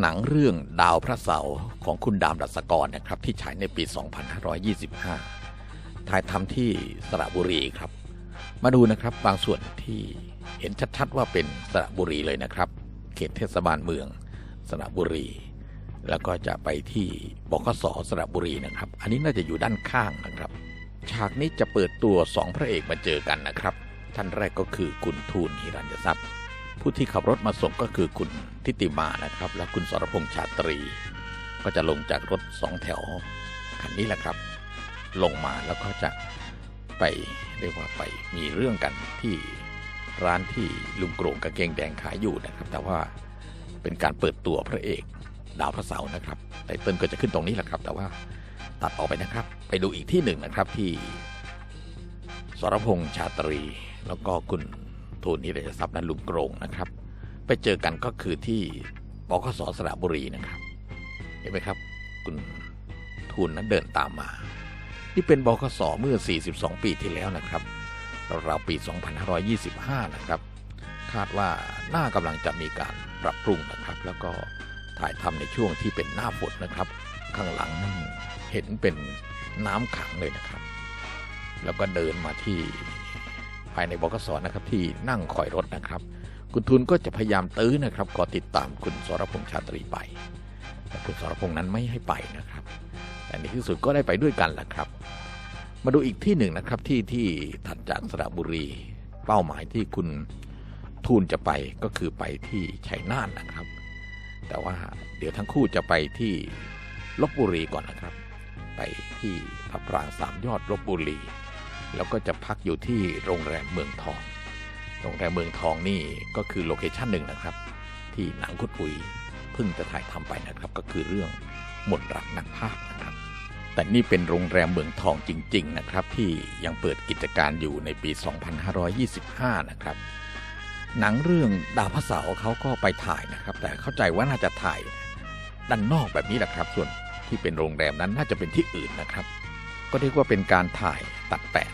หนังเรื่องดาวพระเสาร์ของคุณดามดัสกรนะครับ ที่ฉายในปี 2525 ถ่ายทำที่สระบุรีครับ มาดูนะครับบางส่วนที่เห็นชัดๆว่าเป็นสระบุรีเลยนะครับ เขตเทศบาลเมืองสระบุรี แล้วก็จะไปที่บขสสระบุรีนะครับ อันนี้น่าจะอยู่ด้านข้างนะครับ ฉากนี้จะเปิดตัวสองพระเอกมาเจอกันนะครับ ท่านแรกก็คือคุณทูลหิรัญทรัพย์ ผู้ที่ขับรถมาส่งก็คือคุณ ทิติมานะครับ และคุณสรพงษ์ชาตรี ก็จะลงจากรถสองแถวคันนี้แหละครับ ลงมาแล้วก็จะไปเรียกว่าไปมีเรื่องกันที่ร้านที่ลุงโกรงกางเกงแดงขายอยู่นะครับ แต่ว่าเป็นการเปิดตัวพระเอกดาวพระเสาร์นะครับไตเติ้ลก็จะขึ้นตรงนี้แหละครับ แต่ว่าตัดออกไปนะครับ ไปดูอีกที่หนึ่งนะครับที่ สรพงษ์ชาตรี แล้วก็คุณทูลนิรยทรัพย์และลุงโกรงนะครับ ไปเจอกันก็คือที่บขสสระบุรีนะครับ เห็นไหมครับ คุณทูลนั้นเดินตามมา นี่เป็นบขสเมื่อ 42 ปีที่แล้วนะครับเราวปี 2525 นะครับ คาดว่าหน่ากำลังจะมีการปรับปรุงนะครับ แล้วก็ถ่ายทำในช่วงที่เป็นหน้าฝนนะครับ ข้างหลังเห็นเป็นน้ำขังเลยนะครับ แล้วก็เดินมาที่ภายในบกสนะครับที่นั่งคอยรถนะครับ คุณทุนก็จะพยายามตื้อนะครับก็ติดตามคุณสรพงษ์ชาตรีไปแต่คุณสรพงษ์นั้นไม่ให้ไปนะครับ แต่ในที่สุดก็ได้ไปด้วยกันแหละครับ มาดูอีกที่หนึ่งนะครับที่ที่ถัดจากสระบุรี เป้าหมายที่คุณทูลจะไปก็คือไปที่ชัยนาทนะครับ แต่ว่าเดี๋ยวทั้งคู่จะไปที่ลบบุรีก่อนนะครับ ไปที่พระปรางสามยอดลบบุรี แล้วก็จะพักอยู่ที่โรงแรมเมืองทอง โรงแรมเมืองทองนี่ก็คือโลเคชั่นหนึ่งนะครับ ที่หนังคุดอุยเพิ่งจะถ่ายทำไปนะครับ ก็คือเรื่องหมดรักนักภาคนะครับ แต่นี่เป็นโรงแรมเมืองทองจริง ๆ นะครับ ที่ยังเปิดกิจการอยู่ในปี 2525 นะครับหนังเรื่องดาวพระเสาเขาก็ไปถ่ายนะครับ แต่เข้าใจว่าน่าจะถ่ายด้านนอกแบบนี้แหละครับ ส่วนที่เป็นโรงแรมนั้นน่าจะเป็นที่อื่นนะครับ ก็เรียกว่าเป็นการถ่ายตัดแปะ